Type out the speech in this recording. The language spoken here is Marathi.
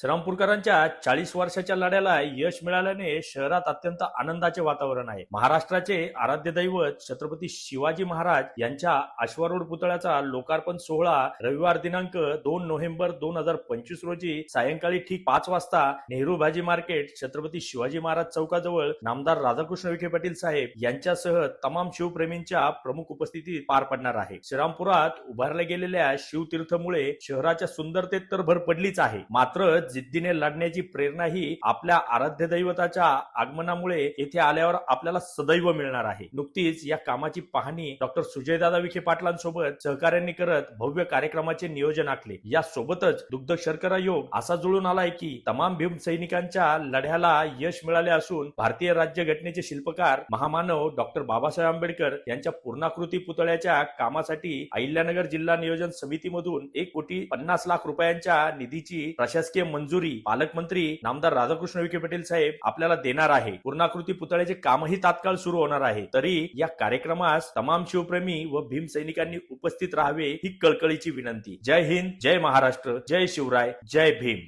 श्रामपूरकरांच्या चाळीस वर्षाच्या लढ्याला यश मिळाल्याने शहरात अत्यंत आनंदाचे वातावरण आहे. महाराष्ट्राचे आराध्य दैवत छत्रपती शिवाजी महाराज यांच्या अश्वारूढ पुतळ्याचा लोकार्पण सोहळा रविवार दिनांक दोन नोव्हेंबर दोन हजार पंचवीस रोजी सायंकाळी ठीक पाच वाजता नेहरू भाजी मार्केट छत्रपती शिवाजी महाराज चौकाजवळ नामदार राधाकृष्ण विखे पाटील साहेब यांच्यासह तमाम शिवप्रेमींच्या प्रमुख उपस्थितीत पार पडणार आहे. श्रीरामपुरात उभारल्या गेलेल्या शिवतीर्थमुळे शहराच्या सुंदरतेत तर भर पडलीच आहे. मात्र जिद्दीने लढण्याची प्रेरणा ही आपल्या आराध्य दैवताच्या आगमनामुळे येथे आल्यावर आपल्याला सदैव मिळणार आहे. नुकतीच या कामाची पाहणी डॉक्टर सुजयदादा विखे पाटलांसोबत सहकार्यांनी करत भव्य कार्यक्रमाचे नियोजन आखले. या सोबतच दुग्ध शर्करा योग असा जुळून आलाय की तमाम भीम सैनिकांच्या लढ्याला यश मिळाले असून भारतीय राज्य घटनेचे शिल्पकार महामानव डॉक्टर बाबासाहेब आंबेडकर यांच्या पूर्णाकृती पुतळ्याच्या कामासाठी अहिल्यानगर जिल्हा नियोजन समितीमधून एक कोटी पन्नास लाख रुपयांच्या निधीची प्रशासकीय मंजुरी पालकमंत्री नामदार राधाकृष्ण विखे पाटील साहेब आपल्याला देणार आहे. पूर्णाकृती पुतळ्याचे कामही तात्काळ सुरू होणार आहे. तरी या कार्यक्रमास तमाम शिवप्रेमी व भीम सैनिकांनी उपस्थित राहावे ही कळकळीची विनंती. जय हिंद जय महाराष्ट्र जय शिवराय जय भीम.